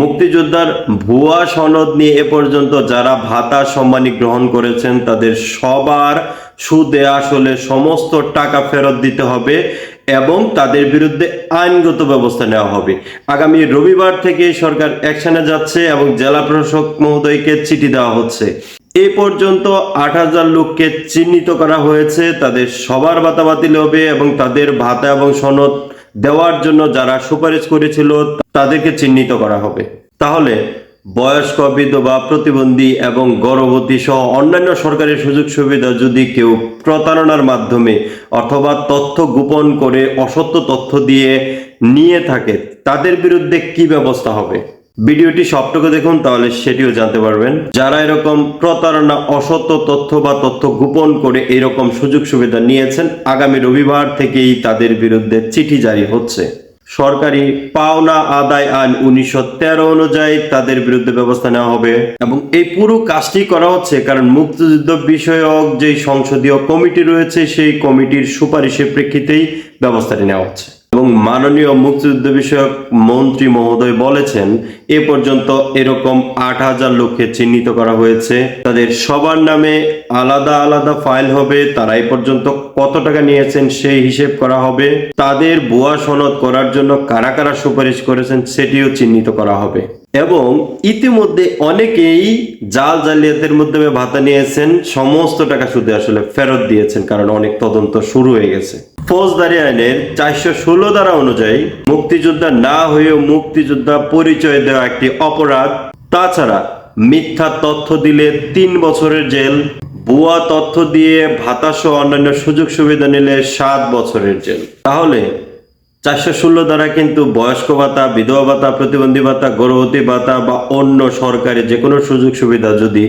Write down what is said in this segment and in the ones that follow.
মুক্তিযোদ্ধার ভুয়া সনদ নিয়ে এ পর্যন্ত যারা ভাতা সম্মানী গ্রহণ করেছেন, তাদের সবার সুদে আসলে সমস্ত টাকা ফেরত দিতে হবে এবং তাদের বিরুদ্ধে আইনগত ব্যবস্থা নেওয়া হবে। আগামী রবিবার থেকে সরকার অ্যাকশনে যাচ্ছে এবং জেলা প্রশাসক মহোদয়কে চিঠি দেওয়া হচ্ছে। এ পর্যন্ত আট হাজার লোককে চিহ্নিত করা হয়েছে, তাদের সবার ভাতা বাতিল হবে এবং তাদের ভাতা এবং সনদ দেওয়ার জন্য যারা সুপারিশ করেছিল তাদেরকে চিহ্নিত করা হবে। তাহলে বয়স্ক বিধবা, প্রতিবন্ধী এবং গর্ভবতী সহ অন্যান্য সরকারি সুযোগ সুবিধা যদি কেউ প্রতারণার মাধ্যমে অথবা তথ্য গোপন করে অসত্য তথ্য দিয়ে নিয়ে থাকে, তাদের বিরুদ্ধে কি ব্যবস্থা হবে? ভিডিওটি সবটুকু দেখুন, তাহলে সেটিও জানতে পারবেন। যারা এরকম প্রতারণা, অসত্য তথ্য বা তথ্য গোপন করে এরকম সুযোগ সুবিধা নিয়েছেন, আগামী রবিবার থেকেই তাদের বিরুদ্ধে চিঠি জারি হচ্ছে। সরকারি পাওনা আদায় আইন উনিশশো তেরো অনুযায়ী তাদের বিরুদ্ধে ব্যবস্থা নেওয়া হবে এবং এই পুরো কাজটি করা হচ্ছে কারণ মুক্তিযুদ্ধ বিষয়ক যে সংসদীয় কমিটি রয়েছে, সেই কমিটির সুপারিশের প্রেক্ষিতেই ব্যবস্থাটি নেওয়া হচ্ছে। এবং মাননীয় মুক্তিযুদ্ধ বিষয়ক মন্ত্রী মহোদয় বলেছেন, এ পর্যন্ত এরকম আট হাজার লোককে চিহ্নিত করা হয়েছে। তাদের সবার নামে আলাদা আলাদা ফাইল হবে, তারা এ পর্যন্ত কত টাকা নিয়েছেন সেই হিসেব করা হবে। তাদের ভুয়া সনদ করার জন্য কারা কারা সুপারিশ করেছেন সেটিও চিহ্নিত করা হবে। এবং ইতিমধ্যে অনেকেই জাল জালিয়াতের মাধ্যমে ভাতা নিয়েছেন, সমস্ত টাকা সুদে আসলে ফেরত দিয়েছেন, কারণ অনেক তদন্ত শুরু হয়ে গেছে। ফৌজদারি আইনের চারশো ষোলো ধারা অনুযায়ী মুক্তিযোদ্ধা না হয়েও মুক্তিযোদ্ধা পরিচয় দেওয়া একটি অপরাধ। তাছাড়া মিথ্যা তথ্য দিলে তিন বছরের জেল, ভুয়া তথ্য দিয়ে ভাতা সহ অন্যান্য সুযোগ সুবিধা নিলে সাত বছরের জেল। তাহলে চারশো ষোলো দ্বারা কিন্তু বয়স্ক ভাতা, বিধবা ভাতা, প্রতিবন্ধী ভাতা, গর্ভবতী ভাতা বা অন্য সরকারি যে কোনো সুযোগ সুবিধা যদি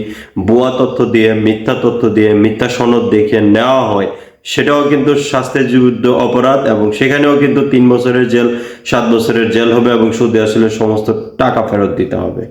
ভুয়া তথ্য দিয়ে, মিথ্যা তথ্য দিয়ে, মিথ্যা সনদ দেখে নেওয়া হয় সেটাও কিন্তু শাস্তির যুদ্ধ অপরাধ এবং সেখানেও কিন্তু তিন বছরের জেল, সাত বছরের জেল হবে এবং সুদে আসলে সমস্ত টাকা ফেরত দিতে হবে।